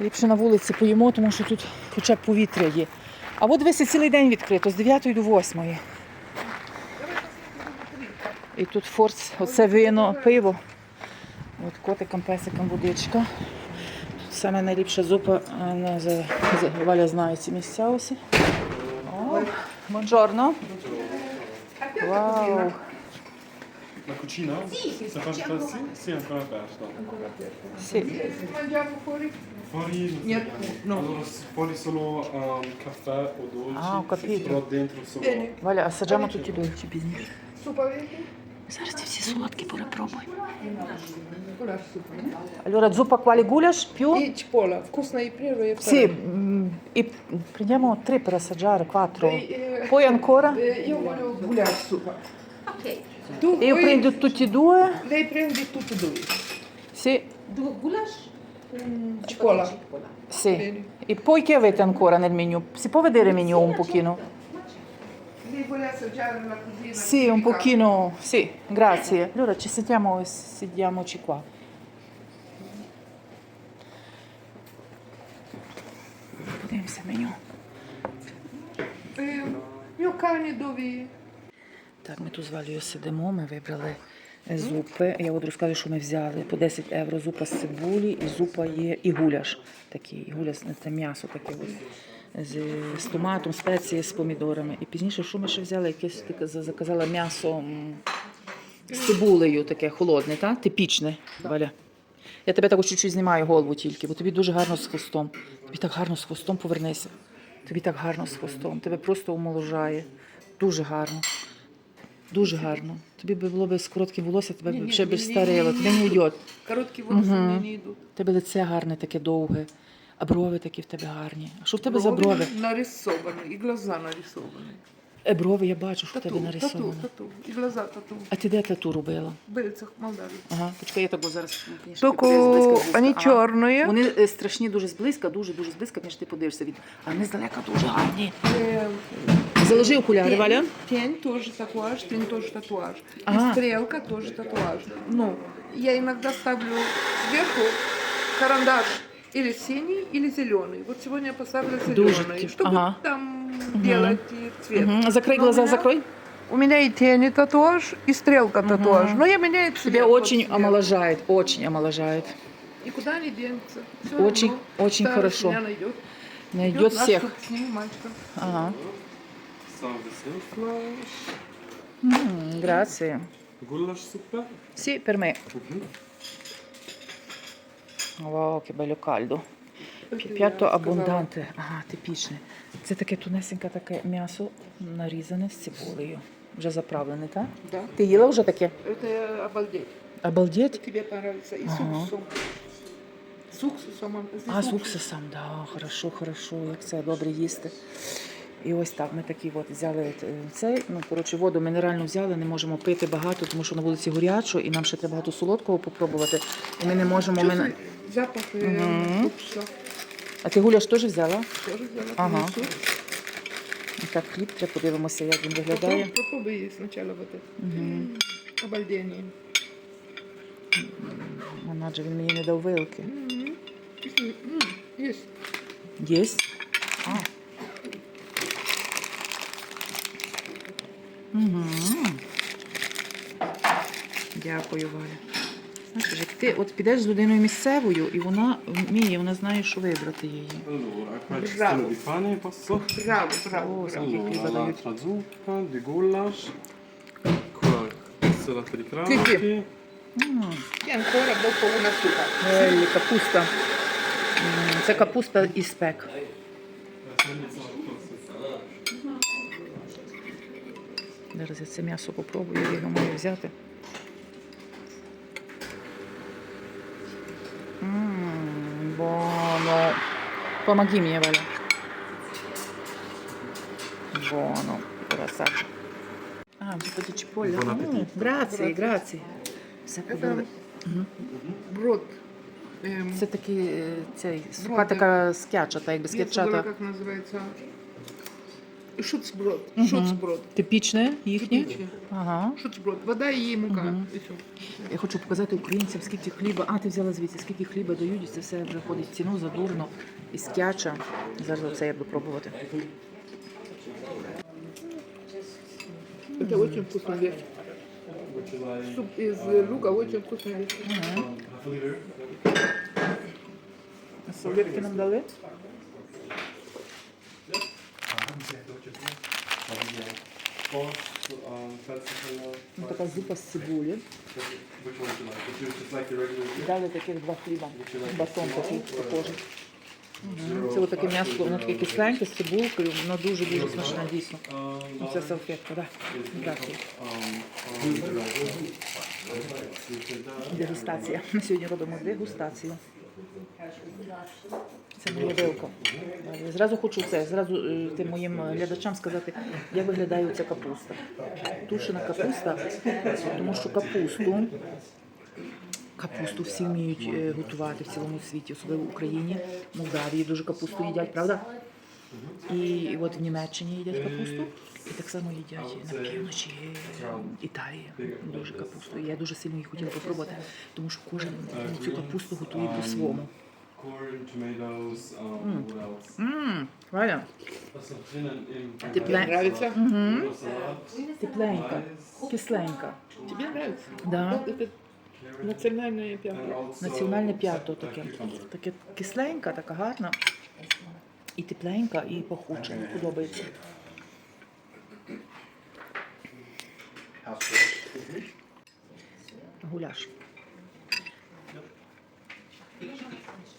Ліпше на вулиці поїмо, тому що тут хоча б повітря є. А от дивися, цілий день відкрито, з 9 до 8. І тут форс, оце вино, пиво. От котикам, песикам водичка. Тут саме найліпша зупа, а, не, за, за, Валя знає ці місця усі. О, Buongiorno. Вау. La cucina? Sì? Sì, è ancora aperta. Сі. Mangiamo fuori? Fuori, Niente, no. allora, fuori solo um, caffè o dolci, Ah, ho capito. però dentro solo... Bene. Валя, а саджаємо тут і дольче пізніше. Supa vedi? Зараз ці всі солодкі перепробуй. Allora, zuppa quale gulash più? E cipolla, вкусно и prima e Sì, mm, e prendiamo tre per assaggiare, quattro. Eh, Poi ancora? eh, io voglio goulash supa. Ok. Tu E io prendo tutti e due. Lei prende tutti e due. Sì, Due goulash? Cipolla. sì. Bene. E poi che avete ancora nel menù? Si può vedere il menù un pochino? Lei vuole assaggiare la cucina? Sì, un tipica? pochino. Sì, grazie. Allora ci sentiamo e sediamoci qua. Подивимося меню. Eh, io carne dove... Так, ми тут з Валею сидимо, ми вибрали е, зупи. Я от розказую, що ми взяли по 10 євро зупа з цибулі, і зупа є і гуляш. Такий, і гуляш це м'ясо таке ось. З, з томатом, спеції, з помідорами. І пізніше, що ми ще взяли, якесь таке заказала м'ясо з цибулею, таке холодне, та? типічне. Валя. Я тебе також чуть-чуть знімаю голову тільки, бо тобі дуже гарно з хвостом. Тобі так гарно з хвостом повернися. Тобі так гарно з хвостом. Тебе просто омоложає. Дуже гарно. Дуже гарно. Тобі би було б з коротким волоссям, тебе Ні, б ні, ще б ні, старило, ні, тобі не ні. йде. Короткие волосы Мгм. мне не идут. Тебе лице гарне, таке довге, а брови такі в тебе гарні. А що в тебе за Брови брови? нарисованы, и глаза нарисованы. Е, брови я бачу, що в Тату, тебе тату, нарисовано. тату. И глаза тату. А ти де тату робила? В Бельцах, Молдавии. Ага, почекай, я тебе зараз. звісно, ти Только подивись зблизька, они зблизька. Ага. черные. Вони е, страшні дуже зблизька, дуже дуже зблизька, ніж ти подивишся від. А вони здалека дуже гарні. Э, Заложи окуляри, Валя. Тень тоже татуаж, тень тоже татуаж. Ага. И стрелка тоже татуаж. Ну, я иногда ставлю сверху карандаш или синий, или зеленый. Вот сегодня я поставила Дуже зеленый, чтобы ага. там делать и цвет. Угу. Закрой Но глаза, меня- закрой. У меня и тени татуаж, и стрелка татуаж. Но я меняю цвет. Тебя очень сверху. омоложает, очень омоложает. И куда они денутся? Всё Очень- равно очень хорошо. найдет. Найдет наш всех. Ага. Salve sempre. М, Grazie. Goulash suppe? Sì, per me. Вау, che bello caldo. П'ятто я абунданте. Ага, типічне. Це таке тунесеньке таке м'ясо нарізане з цибулею. Вже заправлене, так? Да. Ти їла вже таке? Я обалдеть. Обалдеть. Тебе понравится. С Ага. уксусом. С уксусом. а, з уксус. уксусом, да, хорошо, хорошо, як це добре їсти. І ось так ми такі от взяли е, цей. Ну, коротше, воду мінеральну взяли, не можемо пити багато, тому що на вулиці горячо, і нам ще треба багато солодкого попробувати. І ми не можемо. Ми... Запах уксуса. А ти гуляш теж взяла? Тоже взяла. Ага. Так, хліб, треба подивимося, як він виглядає. попробуй вот это. Мгм. Обалдение. Вона він мені не дав вилки. М, Єсть? А. Дякую, Валя. Знаєш, як ти от підеш з людиною місцевою, і вона вміє, вона знає, що вибрати її. Allora, qua ci Bravo. sono di pane, posso? Браво, браво, браво. sì. Allora, l'altra zuppa, di goulash. Qua, insalata di crauti. E ancora dopo una supa. Белі, капуста. М, Це капуста і спек. Зараз я це м'ясо попробую, я його маю взяти. Ммм, buono. Помоги мені, Валя. Buono. Ora саджу. А, вже тоді чиполля. Buon appetito. Грації, грації. Все Это подали. брод. Эм, Це такий е, цей суха Брод, така скячата, якби я забыла, скячата. как называется. Шуцброд. Мгм. Шуцброд. Типічне їхнє? Типичне. Ага. Шуцброд. Вода и мука. Мгм. И все. Я хочу показати українцям, скільки хліба. А, ти взяла звідси, скільки хліба дають, і це все вже ходить в ціну задурно і скяча. Зараз це я буду пробувати. Это очень вкусный вещь. Would you like Суп из э, лука очень вкусный вещь. um, half a liter? Солодки нам дали. Ну, така зупа з цибулі. Дали таких два хліба. Батон такий похожий. Це отаке fat, м'ясо, воно таке кисленьке з цибулкою, воно дуже-дуже смачне, дійсно. Um, Ну, Це салфетка, так. Дякую. um, um? Дегустація. Ми сьогодні робимо дегустацію. Це моя вилка. Зразу хочу це, зразу е, тим моїм глядачам сказати, як виглядає ця капуста. Тушена капуста, тому що капусту, капусту всі вміють е, готувати в цілому світі, особливо в Україні, в Молдавії дуже капусту їдять, правда? І от в Німеччині їдять капусту, і так само їдять на півночі е, Італії дуже капусту. Я дуже сильно її хотіла попробувати, тому що кожен цю капусту готує по-своєму. Corn, tomatoes, um, what else? Ммм, Валя, What's the thin and in? Нравится? Salad. тепленька, кисленька. Тебе нравится? Да. Вот это национальное And пятно. also Національне п'ято таке. Таке кисленька, така гарна. І тепленька, і пахуча. Мені подобається. Гуляш.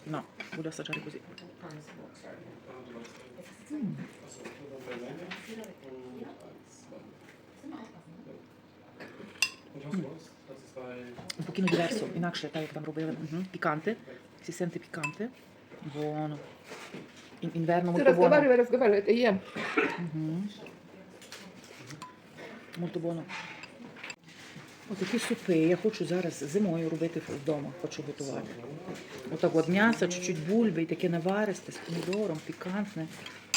No, voglio assaggiare così. Un pochino diverso, інакше, так як там робили. Угу. Піканте. Si sente picante. Buono. In, inverno Ты molto buono. разговаривай, разговаривай, это ем. Molto buono. Отакі супи я хочу зараз зимою робити вдома, хочу готувати. Отак от м'ясо, чуть-чуть бульби і таке наваристе з помідором, пікантне.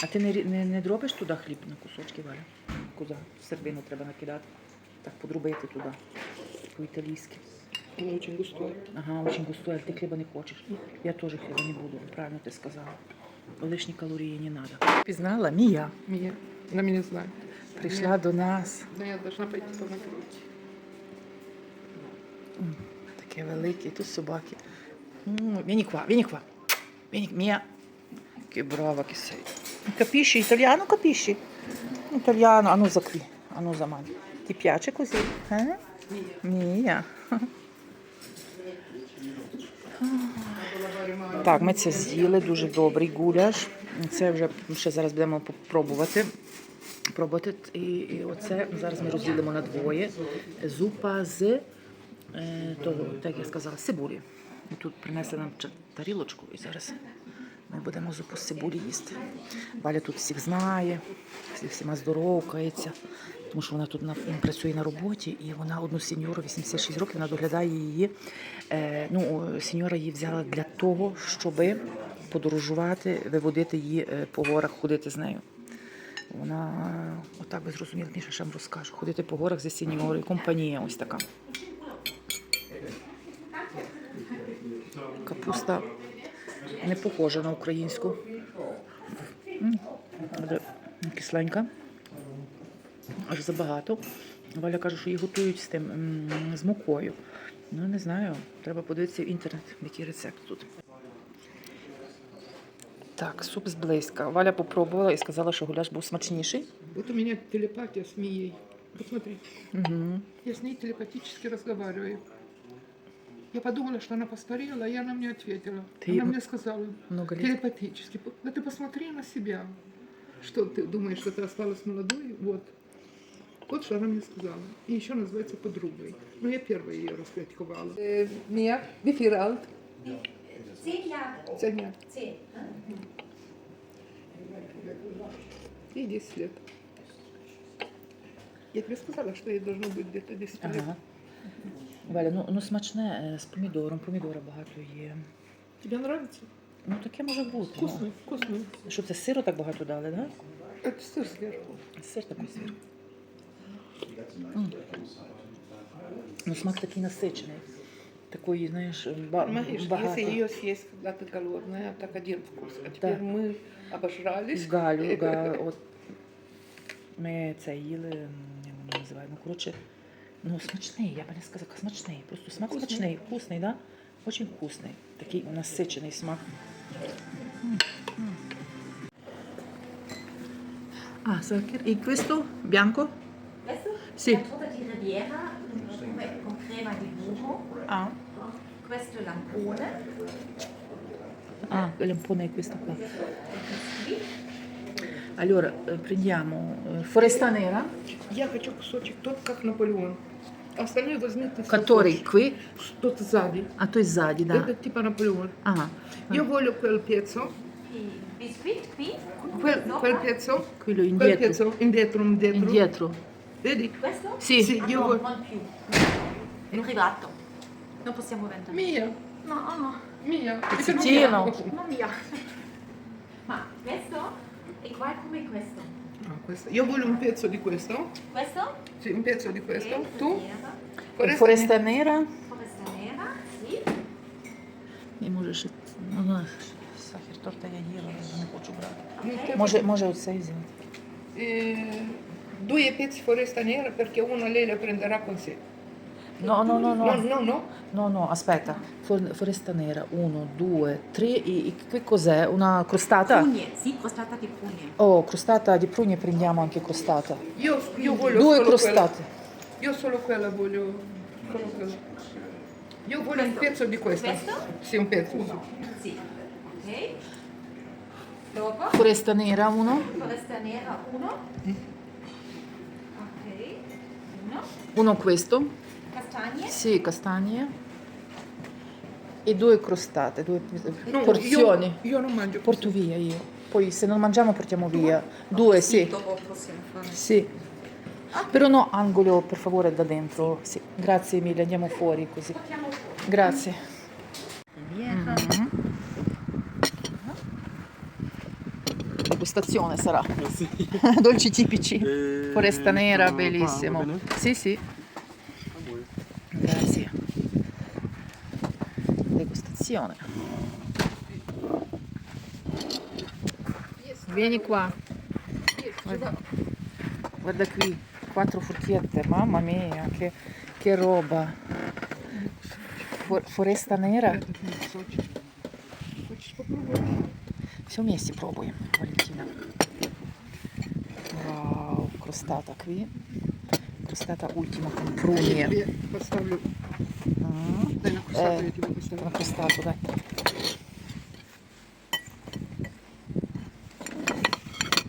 А ти не, не, не дробиш туди хліб на кусочки, Валя? Куди? Сердину треба накидати. Так, подрубити туди. По-італійськи. Оно очень густое. Ага, очень густой, а ти хліба не хочеш. Я теж хліба не буду, правильно ти сказала. Лишні калорії не треба. Пізнала Мія. Меня. Она меня знает. Прийшла до нас. Но я должна пойти помогать. Таке велике, тут собаки. М, Vieni qua, vieni qua. Vieni, Mia. Che brava che sei. Capisci italiano? Capisci? Italiano, a nusa qui, a nusa mani. Ti piace così? Eh? Mia. Так, ми це з'їли, дуже добрий гуляш. Це вже ще зараз будемо пробувати. Пробувати. І, і оце зараз ми розділимо на двоє. Зупа з того, так я сказала, цибулі. І тут принесли нам тарілочку, і зараз ми будемо зупу з їсти. Валя тут всіх знає, всіма здоровкається, тому що вона тут на, працює на роботі, і вона одну сеньору, 86 років, вона доглядає її. Е, ну, сеньора її взяла для того, щоб подорожувати, виводити її е, по горах, ходити з нею. Вона е, отак би зрозуміла, Міша ще вам розкаже. Ходити по горах зі сеньорою, компанія ось така. Капуста не похожа на українську. Але Кисленька. Аж забагато. Валя каже, що її готують з тим з мукою. Ну, не знаю. Треба подивитися в інтернет, який рецепт тут. Так, суп зблизька. Валя попробувала і сказала, що гуляш був смачніший. Вот у меня телепатия с Мией. Посмотри. Угу. Я с ней телепатически разговариваю. Я подумала, что она постарела, и она мне ответила. Ты она мне сказала Много лет. телепатически. Да ты посмотри на себя. Что ты думаешь, что ты осталась молодой? Вот. Вот что она мне сказала. И еще называется подругой. Но я первая ее раскритиковала. Э, Мия, wie Zehn Jahre. Сегодня Zehn. ей 10 лет. Я тебе сказала, что ей должно быть где-то 10 лет. Ага. Валя, ну, ну смачне е, з помідором, помідора багато є. Тебе нравится? Ну таке може бути. Вкусно, вкусно. Ну. Що це сиру так багато дали, так? Да? Это сыр сверху. Сир такий зверху. М. Ну, смак такий насичений. Такий, знаєш, ба- Мариш, багато. если ее съесть, когда ты голодная, так один вкус. А теперь Да. мы обожрались. Галю, га, от ми це їли, м, як воно називає, ну коротше, ну смачний, я би не сказала, смачний. Просто смак Вкусний. смачний, вкусний, да? Очень вкусний. Такий насичений смак. М, м. Ah, Sakir. E questo? Bianco? Questo? Sì. La torta di Riviera come con crema di burro. Ah. Questo è lampone. Ah, l'ampone è questo qua. Allora, eh, prendiamo eh, foresta nera, Я хочу кусочек тот, как Наполеон. Остальные возьми ты который кусочек. qui, Тот сзади. a tu sadi, da. Это типа Наполеон. Ah, Io voglio quel pezzo, I biscuit qui. quel, No. quel pezzo, quello quel indietro. pezzo, indietro, indietro. Indietro. Vedi? Questo? Sì. Sì, Ah, io no, voglio... non più. È privato. Non possiamo vendere. Mia, No, no, mia. Pezzettino. non mia. Ma questo È qua come questo. Ah, questo. Io voglio un pezzo di questo. Questo? Sì, un pezzo di questo. Ok, Tu? Riviera. Il foresta nera. Foresta nera, sì. І може ще, ну, ну, сахар торта я їла, але не хочу брати. Ну, te- Може, може оцей взяти. Eh, due pezzi foresta nera perché uno lei le prenderà con sé. No, no, no, No, no. no, no. No, aspetta. For- foresta nera, uno, due, tre. E, e qui cos'è? Una crostata? Prugne, sì, crostata di prugne. Oh, crostata di prugne prendiamo anche crostata. Io, io voglio Due solo crostate. quella. Io solo quella voglio. Solo quella. Io voglio un pezzo di questa. Questo? Sì, un pezzo. sì. Sì. Ok. Dopo, Foresta nera, uno. foresta nera 1. Ok. Uno. Uno questo. Castagne. Sì, castagne. E due crostate, due No, porzioni. Io, io non mangio Porto via io. Poi se non mangiamo portiamo via. Due, sì. Dopo possiamo fare. Sì. Però no, angolo per favore da dentro. Sì. Grazie mille, andiamo fuori così. Portiamo fuori. Grazie. Riviera. Degustazione sarà. Merci. Dolci tipici. E Foresta nera, bellissimo. Sì, sì. Degustazione. Vieni qua. Guarda, guarda qui, quattro forchette, mamma mia, che, che roba. Фо- Foresta nera. Этот мой кусочек. Хочешь попробовать? Все вместе пробуем, Валентина. Вау, crostata qui. Crostata ultima con Я prugne. тебе поставлю. Mm. Дай на Eh.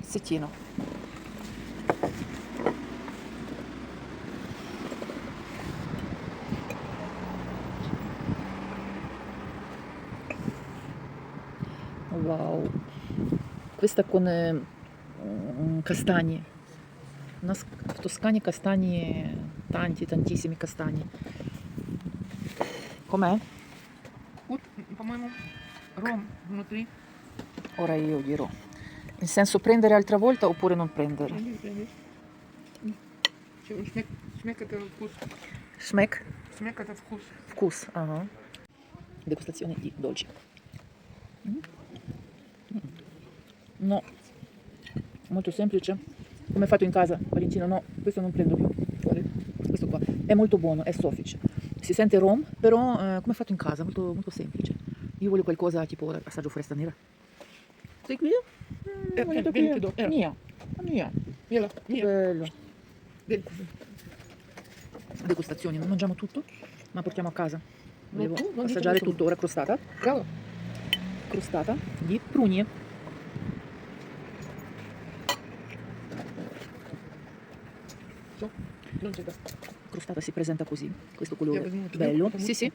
Settino. Wow. Questa con eh, mm, castagni. У нас в Тоскані кастані танті, тантissimi кастані. Com'è? Вот, по-моему, ром внутри. Ora io dirò. Nel senso prendere altra volta oppure non prendere? Prendi, prendi. Чё, Шмек, шмек это вкус. Schmeck? Шмек это вкус. Вкус. Ага. Degustazione di dolci. Mm. Mm. No. Molto semplice. Come fatto in casa, Valentino? No, questo non prendo più. Guarda, Questo qua. È molto buono, è soffice. si sente rom, però eh, come fatto in casa, molto, molto semplice. Io voglio qualcosa tipo assaggio foresta nera. Sei qui? Mm, eh, voglio eh, qui. do. Eh. Mia. Ah, mia. Mia. Mia. Bello. Bello. Degustazioni, non mangiamo tutto, ma portiamo a casa. Volevo no, assaggiare tutto, tutto, ora crostata. Bravo. Crostata di prugne. Non c'è da si presenta così, questo colore bello. Sì, sì.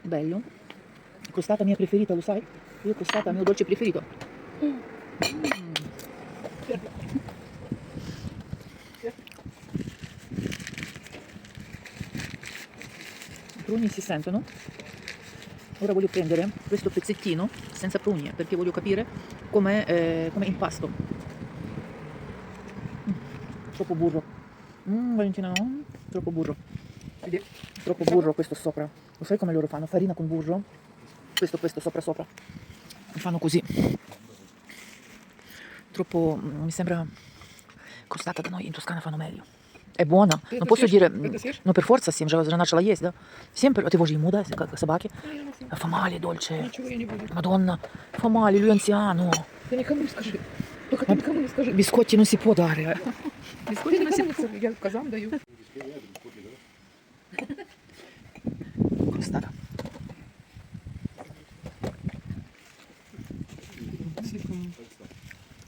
Bello. Costata mia preferita, lo sai? Io costata mio dolce preferito. I pruni si sentono. Ora voglio prendere questo pezzettino senza prugne eh, perché voglio capire come eh, com impasto. Mm. Troppo burro. Mm, Valentina, troppo burro. Vedi? Troppo burro questo sopra. Lo sai come loro fanno? Farina con burro? Questo, questo, sopra, sopra. Mi fanno così. Troppo, mm, mi sembra crostata da noi in Toscana fanno meglio. È buona. Ты Non это posso съешь? dire... Ты это съешь? Ну, per forza, sì, вже, вже начала есть, да? Sempre, а ти боже ему, да, как собаки? Ну, я не знаю. Fa male, dolce. Ничего я не буду. Madonna, fa male, lui è anziano. Ты никому не скажи. Только ты никому не скажи. Biscotti non si può dare. Бискотти никому не скажи. Я казан даю. Crostata.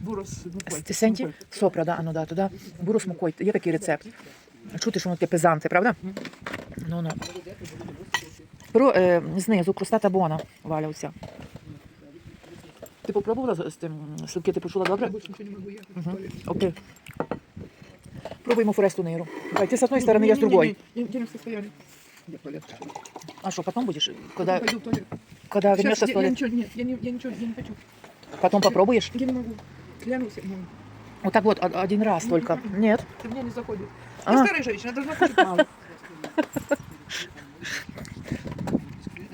Бурос. Ти сенті? Сопра, да, dato, да? Бурос мукой. Є такий рецепт. Чути, що воно таке пезанте, правда? Ну, ну. Però е, знизу крустата buona, Валя, оця. Ти попробувала з тим сливки, ти почула добре? Угу. Окей. Пробуємо форесту нейру. Давай, ти з одної сторони, я. Не, не, не, не. Я туалет. А що, потом будеш? Когда, Пойду в туалет. когда Сейчас, вернешься с я, я ничего, нет, я, не, я ничего я не хочу. Потом попробуешь? Я не могу. Клянусь, я не могу. Вот так вот, один раз только. Нет? Это мне не заходит. А. Я старая женщина, должна кушать мало.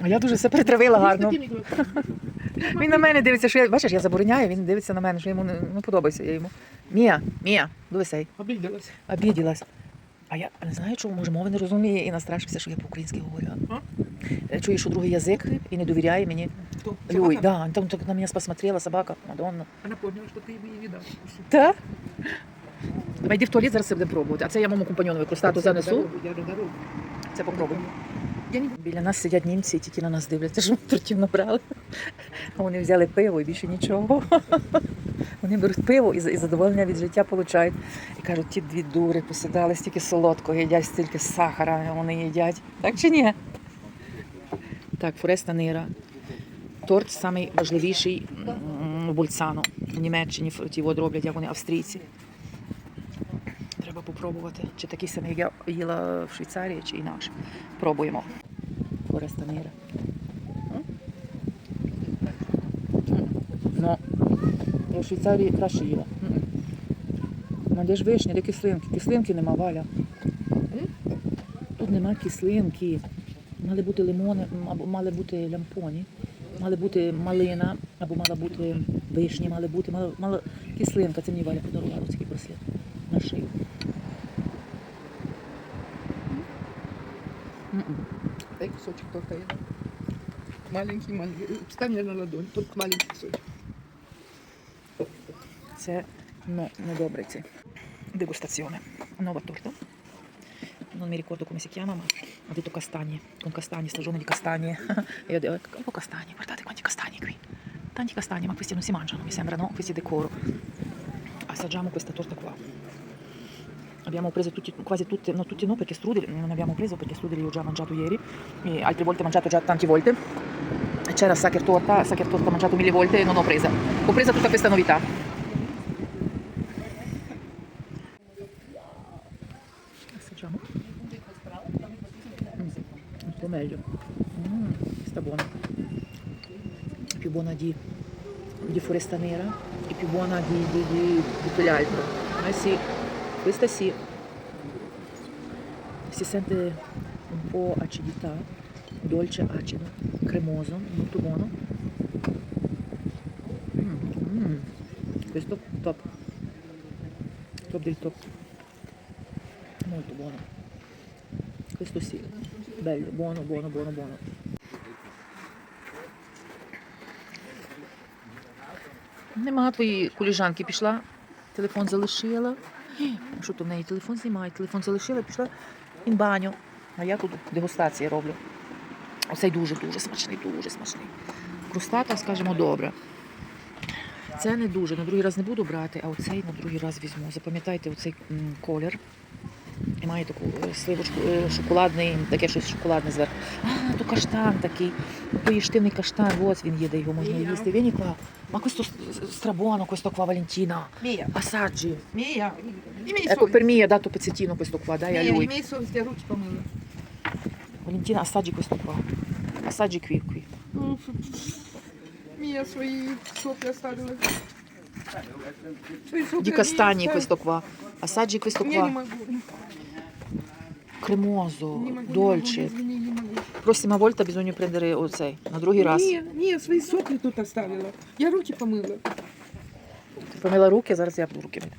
А Я дуже все перетравила Не с гарно. Він на мене дивиться, що я бачиш, я забороняю, він дивиться на мене, що йому не, не подобається. Я йому. Мія, Мія, дивися, Обиделась. обіділась. А я не знаю, чому, може, мови не розуміє і настрашився, що я по-українськи говорю. А? Е, Чує, що другий язик і не довіряє мені. Люй, да, там так на мене посмотрела собака, Мадонна. Она поняла, что ты его не видал. Так? Давай йди в туалет, зараз це будемо пробувати. А це я моєму компаньонові крустату занесу. Це попробуй. Не Біля нас сидять німці і тільки на нас дивляться, що ми тортів набрали. Вони взяли пиво і більше нічого. Вони беруть пиво і, задоволення від життя получають. І кажуть, ті дві дури посідали, стільки солодкого їдять, стільки сахара вони їдять. Так чи ні? Так, Фореста Нира. Торт найважливіший в Больцано. В Німеччині от роблять, як вони австрійці. Треба попробувати. Чи такий самий, як я їла в Швейцарії, чи інакше. Пробуємо. Нира. Ну, я в Швейцарії краще їла. Ну, де ж вишня, де кислинки? Кислинки нема, Валя. Тут нема кислинки. Мали бути лимони, або мали бути лямпоні, мали бути малина, або мала бути вишні, мали бути, мала, мала кислинка. Це мені Валя подарувала ось такий браслет на шию. М-м. Дай кусочек торта я дам. Маленький, маленький. Ставь мне на ладонь, только маленький кусочек. Це ну. Degustazione. Nuova torta. Non mi ricordo come si chiama, ma ha detto castagne. Con castagne, stagione di castagne. e io ho detto, oh, castagne, guardate quanti castagni qui. Tanti castagni, ma questi non si mangiano, mi sembra, no? Questi decoro. Assaggiamo questa torta qua. Abbiamo preso tutti, quasi tutte, no tutti no perché strudeli non abbiamo preso perché strudeli ho già mangiato ieri, e altre volte ho mangiato già tante volte. C'era Sacher torta, Sacher torta ho mangiato mille volte e non ho presa. Ho preso tutta questa novità. Assaggiamo. Mm, un po' meglio. Mm, sta buona. Più buona di, di Foresta Nera e più buona di, di, di, di quell'altro. Eh sì, questa sì. Si sente un po' acidità, dolce, acido, cremoso, molto buono. Mm, mm. Questo top. Top del top. Molto buono. Questo sì, bello, buono, buono, buono, buono. Нема твоєї коліжанки, пішла, телефон залишила. Що то в неї телефон знімає? Телефон залишила, пішла в баню. А я тут дегустації роблю. Оцей дуже-дуже смачний, дуже смачний. Крустата, скажімо, добре. Це не дуже. На другий раз не буду брати, а оцей на другий раз візьму. Запам'ятайте оцей колір. І має таку е, сливочку, е, шоколадний, таке щось шоколадне зверху. А, то каштан такий. Поїштивний каштан, ось він є, де його можна Мія. їсти. Questo s- strabuono, questo qua Valentina. Мия, Assaggi. Мия, имей Ecco, per совесть. me ha dato pezzettino questo qua, dai a Мия, lui. я руки помыла. Valentina, assaggi questo qua. Assaggi qui, qui. Мия свои сопли оставила. Di castagni questo qua. Assaggi questo qua. Cremoso, dolce. Prossima volta bisogna prendere оцей на другий раз. Ні, ні, свої сопли тут оставила. Я руки помила. Ти помила руки, зараз я буду руки мити.